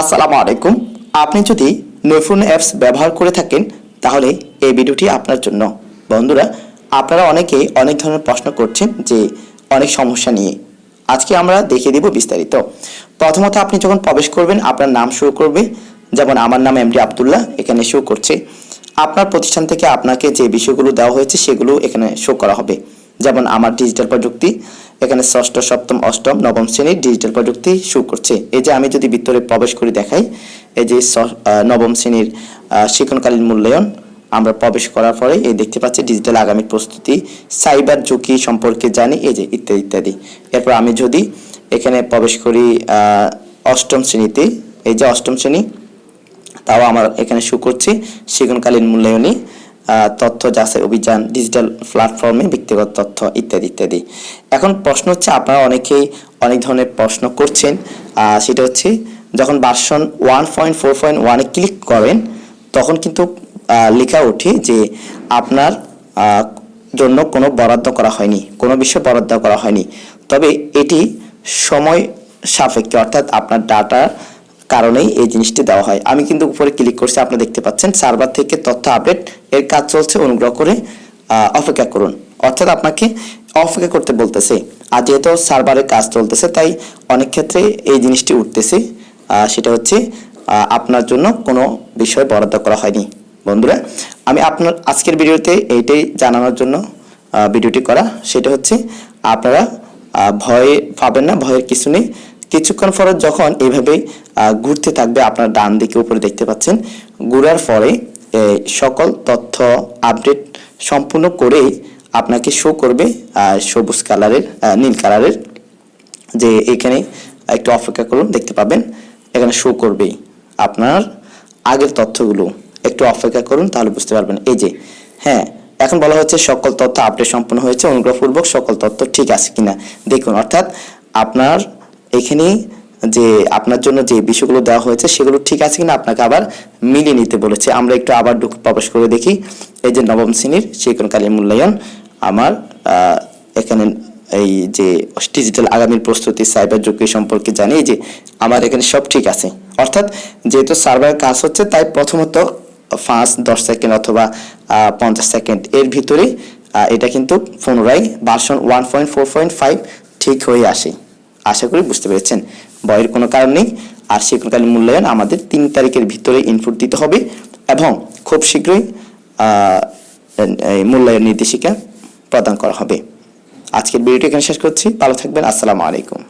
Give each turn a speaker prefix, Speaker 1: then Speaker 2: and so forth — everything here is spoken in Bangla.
Speaker 1: আসসালামু আলাইকুম। আপনি যদি নৈপুণ্য অ্যাপস ব্যবহার করে থাকেন, তাহলে এই ভিডিওটি আপনার জন্য। বন্ধুরা, আপনারা অনেকে অনেক ধরনের প্রশ্ন করছেন যে, অনেক সমস্যা নিয়ে। আজকে আমরা দেখিয়ে দিব বিস্তারিত। প্রথমত, আপনি যখন প্রবেশ করবেন, আপনার নাম শো করবে। যেমন, আমার নাম এমডি আবদুল্লাহ, এখানে শো করছে। আপনার প্রতিষ্ঠান থেকে আপনাকে যে বিষয়গুলো দেওয়া হয়েছে, সেগুলো এখানে শো করা হবে। যেমন আমার ডিজিটাল প্রযুক্তি, এখানে ষষ্ঠ, সপ্তম, অষ্টম, নবম শ্রেণির ডিজিটাল প্রযুক্তি শো করছে। এই যে আমি যদি ভিতরে প্রবেশ করে দেখাই, এই যে নবম শ্রেণির শিক্ষণকালীন মূল্যায়ন, আমরা প্রবেশ করার পরে এই দেখতে পাচ্ছি ডিজিটাল আগামী প্রস্তুতি সাইবার ঝুঁকি সম্পর্কে জানি, এই যে ইত্যাদি ইত্যাদি। এরপর আমি যদি এখানে প্রবেশ করি অষ্টম শ্রেণীতে, এই যে অষ্টম শ্রেণি, তাও আমার এখানে শো করছে, শিক্ষণকালীন মূল্যায়নে তথ্য যাচাই অভিযান ডিজিটাল প্ল্যাটফর্মে ব্যক্তিগত তথ্য ইত্যাদি ইত্যাদি। এখন প্রশ্ন হচ্ছে, আপনারা অনেকেই অনেক ধরনের প্রশ্ন করছেন। সেটা হচ্ছে, যখন version one point four point ওয়ানে ক্লিক করেন, তখন কিন্তু লেখা ওঠে যে আপনার জন্য কোনো বরাদ্দ করা হয়নি, কোনো বিষয় বরাদ্দ করা হয়নি। তবে এটি সময় সাপেক্ষে, অর্থাৎ আপনার ডাটা কারণেই এই জিনিসটি দেওয়া হয়। আমি কিন্তু উপরে ক্লিক করছি আপনি দেখতে পাচ্ছেন। সার্ভার থেকে তথ্য আপডেট এর কাজ চলছে, অনুগ্রহ করে অপেক্ষা করুন। অর্থাৎ আপনাকে অপেক্ষা করতে বলতেছে। আর যেহেতু সার্ভারের কাজ চলতেছে, তাই অনেক ক্ষেত্রে এই জিনিসটি উঠতেছে। সেটা হচ্ছে আপনার জন্য কোনো বিষয় বরাদ্দ করা হয়নি। বন্ধুরা, আমি আপনার আজকের ভিডিওতে এইটাই জানানোর জন্য ভিডিওটি করা। সেটা হচ্ছে, আপনারা ভয় পাবেন না, ভয়ের কিছু নেই। কিছুক্ষণ পরে যখন এভাবে ঘুরতে থাকবে আপনার ডান দিকে উপরে দেখতে পাচ্ছেন, ঘুরার পরে সকল তথ্য আপডেট সম্পূর্ণ করেই আপনাকে শো করবে সবুজ কালারের নীল কালারের। যে এখানে একটু অপেক্ষা করুন, দেখতে পাবেন, এখানে শো করবে আপনার আগের তথ্যগুলো। একটু অপেক্ষা করুন, তাহলে বুঝতে পারবেন। এই যে হ্যাঁ এখন বলা হচ্ছে সকল তথ্য আপডেট সম্পন্ন হয়েছে, অনুগ্রহপূর্বক সকল তথ্য ঠিক আছে কিনা দেখুন। অর্থাৎ আপনার এখানে যে আপনার জন্য যে বিষয়গুলো দেওয়া হয়েছে সেগুলো ঠিক আছে কিনা আপনাকে আবার মিলিয়ে নিতে বলেছে। আমরা একটু আবার প্রবেশ করে দেখি। এই যে নবম শ্রেণির শিক্ষণকালীন মূল্যায়ন, আমার এখানে এই যে ডিজিটাল আগামীর প্রস্তুতি সাইবার ঝুঁকি সম্পর্কে জানি যে আমার এখানে সব ঠিক আছে। অর্থাৎ যেহেতু সার্ভার কাজ হচ্ছে, তাই প্রথমত পাঁচ, দশ সেকেন্ড অথবা পঞ্চাশ সেকেন্ড এর ভিতরে এটা কিন্তু পুনরায় version one point four point five ঠিক হয়ে আসে। আশা করি বুঝতে পেরেছেন। বয়ের কোনো কারণ নেই। আর শিক্ষণকালীন মূল্যায়ন আমাদের তিন তারিখের ভিতরে ইনপুট দিতে হবে এবং খুব শীঘ্রই মূল্যায়ন নির্দেশিকা প্রদান করা হবে। আজকের ভিডিওটি এখানে শেষ করছি। ভালো থাকবেন। আসসালামু আলাইকুম।